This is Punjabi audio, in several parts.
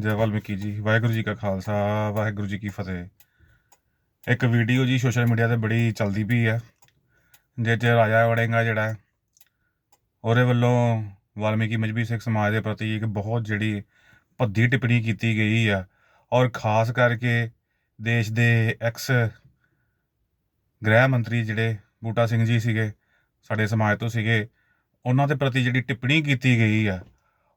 ਜੈ ਵਾਲਮੀਕੀ ਜੀ, ਵਾਹਿਗੁਰੂ ਜੀ ਕਾ ਖਾਲਸਾ, ਵਾਹਿਗੁਰੂ ਜੀ ਕੀ ਫਤਿਹ। ਇੱਕ ਵੀਡੀਓ ਜੀ ਸੋਸ਼ਲ ਮੀਡੀਆ ਤੇ ਬੜੀ ਚੱਲਦੀ ਪਈ ਆ। ਜਿਹ 'ਚ ਰਾਜਾ ਵੜਿੰਗਾ ਜਿਹੜਾ ਉਹਦੇ ਵੱਲੋਂ ਵਾਲਮੀਕੀ ਮਜਬੀ ਸਿੱਖ ਸਮਾਜ ਦੇ ਪ੍ਰਤੀ ਇੱਕ ਬਹੁਤ ਜਿਹੜੀ ਭੱਦੀ ਟਿੱਪਣੀ ਕੀਤੀ ਗਈ ਆ। ਔਰ ਖਾਸ ਕਰਕੇ ਦੇਸ਼ ਦੇ ਐਕਸ ਗ੍ਰਹਿ ਮੰਤਰੀ ਜਿਹੜੇ ਬੂਟਾ ਸਿੰਘ ਜੀ ਸੀਗੇ, ਸਾਡੇ ਸਮਾਜ ਤੋਂ ਸੀਗੇ, ਉਹਨਾਂ ਦੇ ਪ੍ਰਤੀ ਜਿਹੜੀ ਟਿੱਪਣੀ ਕੀਤੀ ਗਈ ਆ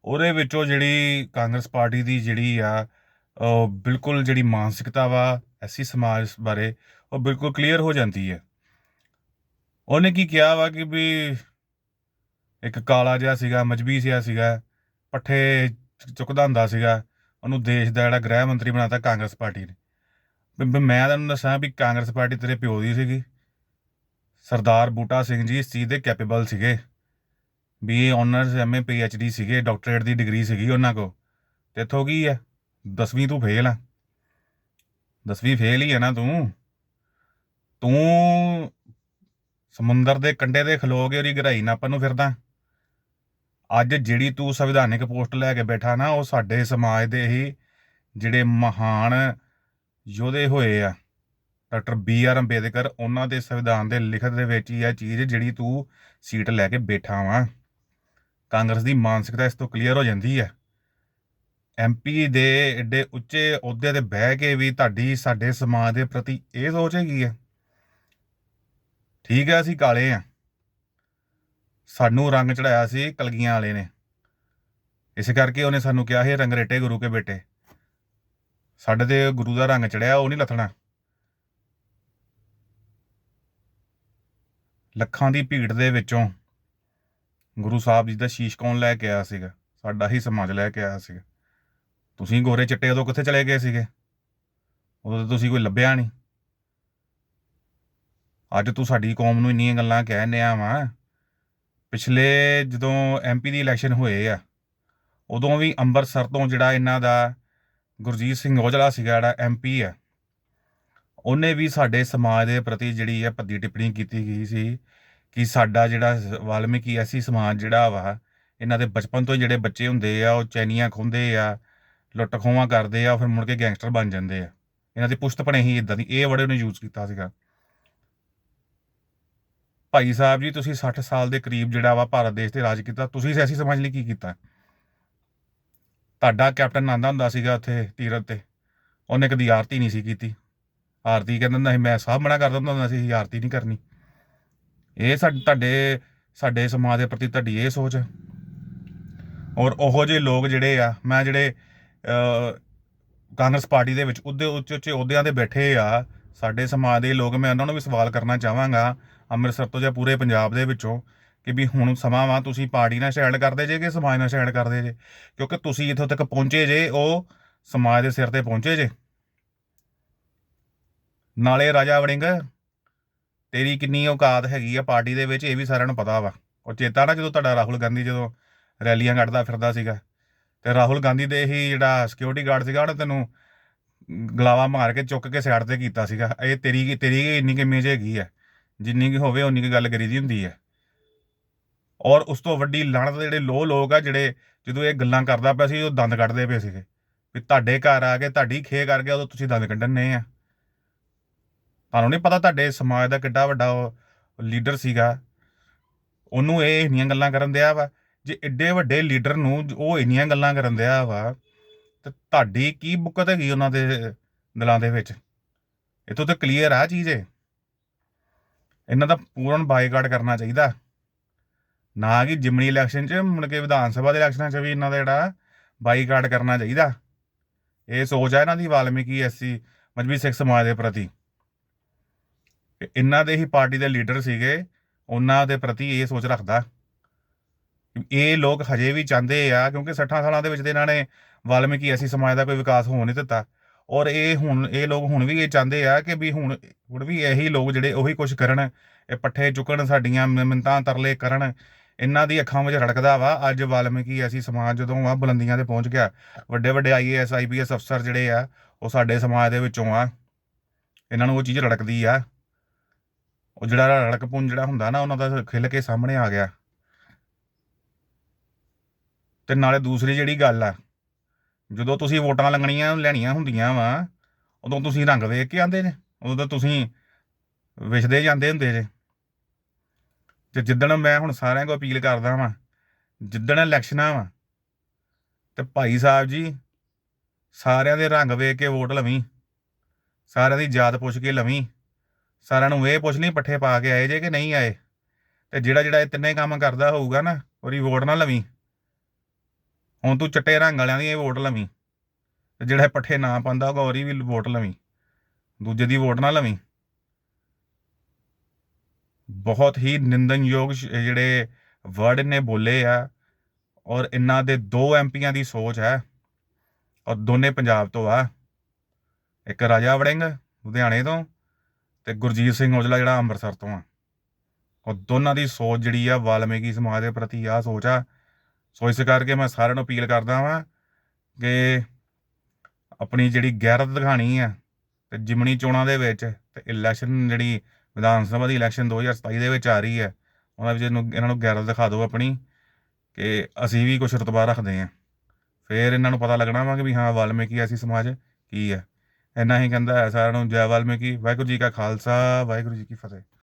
ਉਹਦੇ ਵਿੱਚੋਂ ਜਿਹੜੀ ਕਾਂਗਰਸ ਪਾਰਟੀ ਦੀ ਜਿਹੜੀ ਆ, ਉਹ ਬਿਲਕੁਲ ਜਿਹੜੀ ਮਾਨਸਿਕਤਾ ਵਾ, ਐਸੀ ਸਮਾਜ ਬਾਰੇ ਉਹ ਬਿਲਕੁਲ ਕਲੀਅਰ ਹੋ ਜਾਂਦੀ ਹੈ। ਉਹਨੇ ਕੀ ਕਿਹਾ ਵਾ ਕਿ ਵੀ ਇੱਕ ਕਾਲਾ ਜਿਹਾ ਸੀਗਾ, ਮਜਬੀ ਜਿਹਾ ਸੀਗਾ, ਪੱਠੇ ਚੁੱਕਦਾ ਹੁੰਦਾ ਸੀਗਾ, ਉਹਨੂੰ ਦੇਸ਼ ਦਾ ਜਿਹੜਾ ਗ੍ਰਹਿ ਮੰਤਰੀ ਬਣਾਤਾ ਕਾਂਗਰਸ ਪਾਰਟੀ ਨੇ। ਵੀ ਮੈਂ ਤੁਹਾਨੂੰ ਦੱਸਾਂ ਵੀ ਕਾਂਗਰਸ ਪਾਰਟੀ ਤੇਰੇ ਪਿਓ ਦੀ ਸੀਗੀ। ਸਰਦਾਰ ਬੂਟਾ ਸਿੰਘ ਜੀ ਇਸ ਚੀਜ਼ ਦੇ ਕੈਪੇਬਲ ਸੀਗੇ। ਬੀਏ ਆਨਰਸ ਐਮਏ ਪੀਐਚਡੀ ਸੀਗੇ ਡਾਕਟਰੇਟ ਦੀ ਡਿਗਰੀ ਸੀਗੀ ਉਹਨਾਂ ਕੋ ਤੇ ਇੱਥੋਂ ਕੀ ਹੈ 10ਵੀਂ ਤੂੰ ਫੇਲ ਆ। 10ਵੀਂ ਫੇਲ ਹੀ ਹੈ ਨਾ ਤੂੰ। ਤੂੰ ਸਮੁੰਦਰ ਦੇ ਕੰਢੇ ਤੇ ਖਲੋ ਕੇ ਉਹਦੀ ਗਹਿਰਾਈ ਨਾਪਣ ਨੂੰ ਫਿਰਦਾ। ਅੱਜ ਜਿਹੜੀ ਤੂੰ ਸੰਵਿਧਾਨਿਕ ਪੋਸਟ ਲੈ ਕੇ ਬੈਠਾ ਨਾ, ਉਹ ਸਾਡੇ ਸਮਾਜ ਦੇ ਹੀ ਜਿਹੜੇ ਮਹਾਨ ਯੋਧੇ ਹੋਏ ਆ, ਡਾਕਟਰ ਬੀ ਆਰ ਅੰਬੇਦਕਰ, ਉਹਨਾਂ ਦੇ ਸੰਵਿਧਾਨ ਦੇ ਲਿਖਤ ਦੇ ਵਿੱਚ ਹੀ ਇਹ ਚੀਜ਼ ਜਿਹੜੀ ਤੂੰ ਸੀਟ ਲੈ ਕੇ ਬੈਠਾ ਵਾਂ। ਕਾਂਗਰਸ ਦੀ ਮਾਨਸਿਕਤਾ ਇਸ ਤੋਂ ਕਲੀਅਰ ਹੋ ਜਾਂਦੀ ਹੈ। ਐਮਪੀ ਦੇ ਏਡੇ ਉੱਚੇ ਅਹੁਦੇ ਤੇ ਬਹਿ ਕੇ ਵੀ ਤੁਹਾਡੀ, ਸਾਡੇ ਸਮਾਜ ਦੇ ਪ੍ਰਤੀ ਇਹ ਸੋਚ ਹੈਗੀ ਹੈ। ਠੀਕ ਹੈ, ਅਸੀਂ ਕਾਲੇ ਆ ਸਾਨੂੰ ਰੰਗ ਚੜਾਇਆ ਸੀ ਕਲਗੀਆਂ ਵਾਲੇ ਨੇ। ਇਸ ਕਰਕੇ ਉਹਨੇ ਸਾਨੂੰ ਕਿਹਾ ਇਹ ਰੰਗਰੇਟੇ ਗੁਰੂ ਕੇ ਬੇਟੇ। ਸਾਡੇ ਤੇ ਗੁਰੂ ਦਾ ਰੰਗ ਚੜਿਆ ਉਹ ਨਹੀਂ ਲੱਥਣਾ। ਲੱਖਾਂ ਦੀ ਭੀੜ ਦੇ ਵਿੱਚੋਂ ਗੁਰੂ ਸਾਹਿਬ ਜੀ ਦਾ ਸ਼ੀਸ਼ ਕੌਣ ਲੈ ਕੇ ਆਇਆ ਸੀਗਾ? ਸਾਡਾ ਹੀ ਸਮਾਜ ਲੈ ਕੇ ਆਇਆ ਸੀਗਾ। ਤੁਸੀਂ ਗੋਰੇ ਚਿੱਟੇ ਉਦੋਂ ਕਿੱਥੇ ਚਲੇ ਗਏ ਸੀਗੇ? ਉਦੋਂ ਤਾਂ ਤੁਸੀਂ ਕੋਈ ਲੱਭਿਆ ਨਹੀਂ। ਅੱਜ ਤੂੰ ਸਾਡੀ ਕੌਮ ਨੂੰ ਇੰਨੀਆਂ ਗੱਲਾਂ ਕਹਿ ਨਿਆ ਵਾ। ਪਿਛਲੇ ਜਦੋਂ ਐਮਪੀ ਦੀ ਇਲੈਕਸ਼ਨ ਹੋਏ ਆ, ਉਦੋਂ ਵੀ ਅੰਮ੍ਰਿਤਸਰ ਤੋਂ ਜਿਹੜਾ ਇਹਨਾਂ ਦਾ ਗੁਰਜੀਤ ਸਿੰਘ ਔਜਲਾ ਸੀਗਾ ਜਿਹੜਾ ਐਮਪੀ ਆ, ਉਹਨੇ ਵੀ ਸਾਡੇ ਸਮਾਜ ਦੇ ਪ੍ਰਤੀ ਜਿਹੜੀ ਹੈ ਭੱਦੀ ਟਿੱਪਣੀ ਕੀਤੀ ਗਈ ਸੀ ਕਿ ਸਾਡਾ ਜਿਹੜਾ ਵਾਲਮੀਕੀ ਐਸੀ ਸਮਾਜ ਜਿਹੜਾ ਵਾ, ਇਹਨਾਂ ਦੇ ਬਚਪਨ ਤੋਂ ਹੀ ਜਿਹੜੇ ਬੱਚੇ ਹੁੰਦੇ ਆ, ਉਹ ਚੈਨੀਆਂ ਖੁੰਦੇ ਆ, ਲੁੱਟ ਖੋਹਾਂ ਕਰਦੇ ਆ ਫਿਰ ਮੁੜ ਕੇ ਗੈਂਗਸਟਰ ਬਣ ਜਾਂਦੇ ਆ। ਇਹਨਾਂ ਦੀ ਪੁਸ਼ਤ ਪਣੇ ਹੀ ਇਦਾਂ ਦੀ, ਇਹ ਵੜੇ ਉਹਨੇ ਯੂਜ਼ ਕੀਤਾ ਸੀਗਾ। ਭਾਈ ਸਾਹਿਬ ਜੀ, ਤੁਸੀਂ 60 ਸਾਲ ਦੇ ਕਰੀਬ ਜਿਹੜਾ ਵਾ ਭਾਰਤ ਦੇਸ਼ ਤੇ ਰਾਜ ਕੀਤਾ, ਤੁਸੀਂ ਸਿਆਸੀ ਸਮਾਜ ਲਈ ਕੀ ਕੀਤਾ? ਤੁਹਾਡਾ ਕੈਪਟਨ ਆਂਦਾ ਹੁੰਦਾ ਸੀਗਾ ਉੱਥੇ ਤੀਰਤ ਤੇ, ਉਹਨੇ ਕਦੀ ਆਰਤੀ ਨਹੀਂ ਸੀ ਕੀਤੀ। ਆਰਤੀ ਕਹਿੰਦਾ ਹੁੰਦਾ ਸੀ, ਮੈਂ ਸਭ ਮਨਾ ਕਰਦਾ ਹੁੰਦਾ ਹੁੰਦਾ ਸੀ, ਅਸੀਂ ਆਰਤੀ ਨਹੀਂ ਕਰਨੀ। ਇਹ ਸਾਡੇ ਤੁਹਾਡੇ, ਸਾਡੇ ਸਮਾਜ ਦੇ ਪ੍ਰਤੀ ਤੁਹਾਡੀ ਇਹ ਸੋਚ ਹੈ। ਔਰ ਉਹੋ ਜਿਹੇ ਲੋਕ ਜਿਹੜੇ ਆ, ਮੈਂ ਜਿਹੜੇ ਕਾਂਗਰਸ ਪਾਰਟੀ ਦੇ ਵਿੱਚ ਉਹਦੇ ਉੱਚੇ ਉੱਚੇ ਅਹੁਦਿਆਂ ਤੇ ਬੈਠੇ ਆ, ਸਾਡੇ ਸਮਾਜ ਦੇ ਲੋਕ, ਮੈਂ ਉਹਨਾਂ ਨੂੰ ਵੀ ਸਵਾਲ ਕਰਨਾ ਚਾਹਾਂਗਾ, ਅੰਮ੍ਰਿਤਸਰ ਤੋਂ ਜਾਂ ਪੂਰੇ ਪੰਜਾਬ ਦੇ ਵਿੱਚੋਂ, ਕਿ ਵੀ ਹੁਣ ਸਮਾਂ ਵਾ, ਤੁਸੀਂ ਪਾਰਟੀ ਨਾਲ ਸਟੈਂਡ ਕਰਦੇ ਜੇ ਕਿ ਸਮਾਜ ਨਾਲ ਸਟੈਂਡ ਕਰਦੇ ਜੇ? ਕਿਉਂਕਿ ਤੁਸੀਂ ਇੱਥੋਂ ਤੱਕ ਪਹੁੰਚੇ ਜੇ, ਉਹ ਸਮਾਜ ਦੇ ਸਿਰ ਤੇ ਪਹੁੰਚੇ ਜੇ। ਨਾਲੇ ਰਾਜਾ ਵੜਿੰਗ ਤੇਰੀ ਕਿੰਨੀ ਔਕਾਤ ਹੈਗੀ ਆ ਪਾਰਟੀ ਦੇ ਵਿੱਚ, ਇਹ ਵੀ ਸਾਰਿਆਂ ਨੂੰ ਪਤਾ ਵਾ। ਉਹ ਚੇਤਾ ਨਾ ਜਦੋਂ ਤੁਹਾਡਾ ਰਾਹੁਲ ਗਾਂਧੀ ਜਦੋਂ ਰੈਲੀਆਂ ਕੱਢਦਾ ਫਿਰਦਾ ਸੀਗਾ। ਤੇ ਰਾਹੁਲ ਗਾਂਧੀ ਦੇ ਹੀ ਜਿਹੜਾ ਸਿਕਿਉਰਿਟੀ ਗਾਰਡ ਸੀਗਾ, ਉਹਨੇ ਤੈਨੂੰ ਗਲਾਵਾ ਮਾਰ ਕੇ ਚੁੱਕ ਕੇ ਸਾਈਡ ਤੇ ਕੀਤਾ ਸੀਗਾ। ਇਹ ਤੇਰੀ ਤੇਰੀ ਇੰਨੀ ਕਿ ਇਮੇਜ ਹੈਗੀ ਆ, ਜਿੰਨੀ ਕਿ ਹੋਵੇ ਉਨੀ ਕਿ ਗੱਲ ਕਰੀ ਦੀ ਹੁੰਦੀ ਹੈ ਔਰ ਉਸ ਤੋਂ ਵੱਡੀ ਲਾਣਤ ਜਿਹੜੇ ਲੋ ਲੋਕ ਆ, ਜਿਹੜੇ ਜਦੋਂ ਇਹ ਗੱਲਾਂ ਕਰਦਾ ਪਿਆ ਸੀ, ਉਹ ਦੰਦ ਕੱਢਦੇ ਪਏ ਸੀਗੇ। ਵੀ ਤੁਹਾਡੇ ਘਰ ਆ ਕੇ, ਤੁਹਾਡੀ ਖੇ ਕਰਕੇ ਉਦੋਂ ਤੁਸੀਂ ਦੰਦ ਕੱਢਣੇ ਆ। ਤੁਹਾਨੂੰ ਨਹੀਂ ਪਤਾ ਤੁਹਾਡੇ ਸਮਾਜ ਦਾ ਕਿੱਡਾ ਵੱਡਾ ਲੀਡਰ ਸੀਗਾ। ਉਹਨੂੰ ਇਹ ਇੰਨੀਆਂ ਗੱਲਾਂ ਕਰਨ ਦਿਆ ਵਾ, ਜੇ ਐਡੇ ਵੱਡੇ ਲੀਡਰ ਨੂੰ ਉਹ ਇੰਨੀਆਂ ਗੱਲਾਂ ਕਰਨ ਦਿਆ ਵਾ, ਤੇ ਤੁਹਾਡੀ ਕੀ ਬੁੱਕਤ ਹੈਗੀ ਉਹਨਾਂ ਦੇ ਦਿਲਾਂ ਦੇ ਵਿੱਚ? ਇਤੋਂ ਤਾਂ ਕਲੀਅਰ ਆ ਚੀਜ਼ ਇਹ। ਇਹਨਾਂ ਦਾ ਪੂਰਨ ਬਾਈਕਾਟ ਕਰਨਾ ਚਾਹੀਦਾ। ਨਾ ਕਿ ਜਿਮਨੀ ਇਲੈਕਸ਼ਨ 'ਚ, ਮੁੜ ਕੇ ਵਿਧਾਨ ਸਭਾ ਦੇ ਇਲੈਕਸ਼ਨਾਂ 'ਚ ਵੀ ਇਹਨਾਂ ਦਾ ਜਿਹੜਾ ਬਾਈਕਾਟ ਕਰਨਾ ਚਾਹੀਦਾ। ਇਹ ਸੋਚ ਆ ਇਹਨਾਂ ਦੀ ਵਾਲਮੀਕੀ ਐਸੀ ਮਜਬੀ ਸਿੱਖ ਸਮਾਜ ਦੇ ਪ੍ਰਤੀ। ਕਿ ਇਹਨਾਂ ਦੇ ਹੀ ਪਾਰਟੀ ਦੇ ਲੀਡਰ ਸੀਗੇ, ਉਹਨਾਂ ਦੇ ਪ੍ਰਤੀ ਇਹ ਸੋਚ ਰੱਖਦਾ। ਇਹ ਲੋਕ ਹਜੇ ਵੀ ਚਾਹੁੰਦੇ ਆ, ਕਿਉਂਕਿ 60 ਸਾਲਾਂ ਦੇ ਵਿੱਚ ਤੇ ਇਹਨਾਂ ਨੇ ਵਾਲਮੀਕੀ ਐਸੀ ਸਮਾਜ ਦਾ ਕੋਈ ਵਿਕਾਸ ਹੋਣ ਨਹੀਂ ਦਿੱਤਾ। ਔਰ ਇਹ ਹੁਣ, ਇਹ ਲੋਕ ਹੁਣ ਵੀ ਇਹ ਚਾਹੁੰਦੇ ਆ ਕਿ ਵੀ ਹੁਣ ਹੁਣ ਵੀ ਇਹੀ ਲੋਕ ਜਿਹੜੇ ਉਹੀ ਕੁਝ ਕਰਨ, ਇਹ ਪੱਠੇ ਚੁੱਕਣ, ਸਾਡੀਆਂ ਮ- ਮਿੰਨਤਾਂ ਤਰਲੇ ਕਰਨ, ਇਹਨਾਂ ਦੀ ਅੱਖਾਂ ਵਿੱਚ ਰੜਕਦਾ ਵਾ। ਅੱਜ ਵਾਲਮੀਕੀ ਐਸੀ ਸਮਾਜ ਜਦੋਂ ਆ ਬੁਲੰਦੀਆਂ ਤੇ ਪਹੁੰਚ ਗਿਆ ਵੱਡੇ ਵੱਡੇ ਆਈਏਐਸ ਆਈਪੀਐਸ ਅਫਸਰ ਜਿਹੜੇ ਆ, ਉਹ ਸਾਡੇ ਸਮਾਜ ਦੇ ਵਿੱਚੋਂ ਆ। ਇਹਨਾਂ ਨੂੰ ਉਹ ਚੀਜ਼ ਰੜਕਦੀ ਆ। ਉਹ ਜਿਹੜਾ ਰੜਕਪੁੰਨ ਜਿਹੜਾ ਹੁੰਦਾ ਨਾ, ਉਹਨਾਂ ਦਾ ਖਿਲ ਕੇ ਸਾਹਮਣੇ ਆ ਗਿਆ। ਤੇ ਨਾਲੇ ਦੂਸਰੀ ਜਿਹੜੀ ਗੱਲ ਆ, ਜਦੋਂ ਤੁਸੀਂ ਵੋਟਾਂ ਲੰਗਣੀਆਂ ਲੈਣੀਆਂ ਹੁੰਦੀਆਂ ਵਾ, ਉਦੋਂ ਤੁਸੀਂ ਰੰਗ ਵੇਖ ਕੇ ਆਂਦੇ ਨੇ ਉਦੋਂ ਤਾਂ ਤੁਸੀਂ ਵਿਛਦੇ ਜਾਂਦੇ ਹੁੰਦੇ ਜੇ। ਤੇ ਜਿੱਦਣ ਮੈਂ ਹੁਣ ਸਾਰਿਆਂ ਕੋ ਅਪੀਲ ਕਰਦਾ ਵਾਂ, ਜਿੱਦਣ ਇਲੈਕਸ਼ਨਾਂ ਵਾ, ਤੇ ਭਾਈ ਸਾਹਿਬ ਜੀ ਸਾਰਿਆਂ ਦੇ ਰੰਗ ਵੇਖ ਕੇ ਵੋਟ ਲਵੀਂ, ਸਾਰਿਆਂ ਦੀ ਜਾਤ ਪੁੱਛ ਕੇ ਲਵੀਂ ਸਾਰਿਆਂ ਨੂੰ ਇਹ ਪੁੱਛ ਲਈ ਪੱਠੇ ਪਾ ਕੇ ਆਏ ਜੇ ਕਿ ਨਹੀਂ ਆਏ? ਤੇ ਜਿਹੜਾ ਜਿਹੜਾ ਇਹ ਤਿੰਨੇ ਕੰਮ ਕਰਦਾ ਹੋਊਗਾ ਨਾ, ਉਹਦੀ ਵੋਟ ਨਾ ਲਵੀਂ। ਹੁਣ ਤੂੰ ਚਿੱਟੇ ਰੰਗ ਵਾਲਿਆਂ ਦੀ ਇਹ ਵੋਟ ਲਵੀਂ। ਤੇ ਜਿਹੜਾ ਇਹ ਪੱਠੇ ਨਾ ਪਾਉਂਦਾ ਹੋਊਗਾ, ਉਹਦੀ ਵੀ ਵੋਟ ਲਵੀਂ। ਦੂਜੇ ਦੀ ਵੋਟ ਨਾ ਲਵੀਂ। ਬਹੁਤ ਹੀ ਨਿੰਦਨਯੋਗ ਜਿਹੜੇ ਵਰਡ ਨੇ ਬੋਲੇ ਆ, ਔਰ ਇਹਨਾਂ ਦੇ ਦੋ ਐਮਪੀਆਂ ਦੀ ਸੋਚ ਹੈ, ਔਰ ਦੋਨੇ ਪੰਜਾਬ ਤੋਂ ਆ। ਇੱਕ ਰਾਜਾ ਵੜਿੰਗ, ਲੁਧਿਆਣੇ ਤੋਂ ਤੇ ਗੁਰਜੀਤ ਸਿੰਘ ਔਜਲਾ ਜਿਹੜਾ ਅੰਮ੍ਰਿਤਸਰ ਤੋਂ ਆ। ਉਹ ਦੋਨਾਂ ਦੀ ਸੋਚ ਜਿਹੜੀ ਆ, ਵਾਲਮੀਕੀ ਸਮਾਜ ਦੇ ਪ੍ਰਤੀ ਆ ਸੋਚ ਆ। ਸੋ ਇਸ ਕਰਕੇ ਮੈਂ ਸਾਰਿਆਂ ਨੂੰ ਅਪੀਲ ਕਰਦਾ ਵਾਂ ਕਿ ਆਪਣੀ ਜਿਹੜੀ ਗੈਰਤ ਦਿਖਾਣੀ ਆ ਤੇ ਜਿਮਣੀ ਚੋਣਾਂ ਦੇ ਵਿੱਚ ਤੇ ਇਲੈਕਸ਼ਨ ਜਿਹੜੀ ਵਿਧਾਨ ਸਭਾ ਦੀ ਇਲੈਕਸ਼ਨ 2027 ਦੇ ਵਿੱਚ ਆ ਰਹੀ ਹੈ ਉਹਨਾਂ ਵਿੱਚ ਇਹਨੂੰ, ਇਹਨਾਂ ਨੂੰ ਗੈਰਤ ਦਿਖਾ ਦਿਓ ਆਪਣੀ ਕਿ ਅਸੀਂ ਵੀ ਕੁਝ ਰਤਬਾ ਰੱਖਦੇ ਹਾਂ ਫਿਰ ਇਹਨਾਂ ਨੂੰ ਪਤਾ ਲੱਗਣਾ ਵਾ ਕਿ ਵੀ ਹਾਂ, ਵਾਲਮੀਕੀ ਐਸੀ ਸਮਾਜ ਕੀ ਹੈ ਇੰਨਾ ਹੀ ਕਹਿੰਦਾ ਹੈ ਸਾਰਿਆਂ ਨੂੰ, ਜੈ ਵਾਲਮੀਕੀ, ਵਾਹਿਗੁਰੂ ਜੀ ਕਾ ਖਾਲਸਾ, ਵਾਹਿਗੁਰੂ ਜੀ ਕੀ ਫਤਿਹ।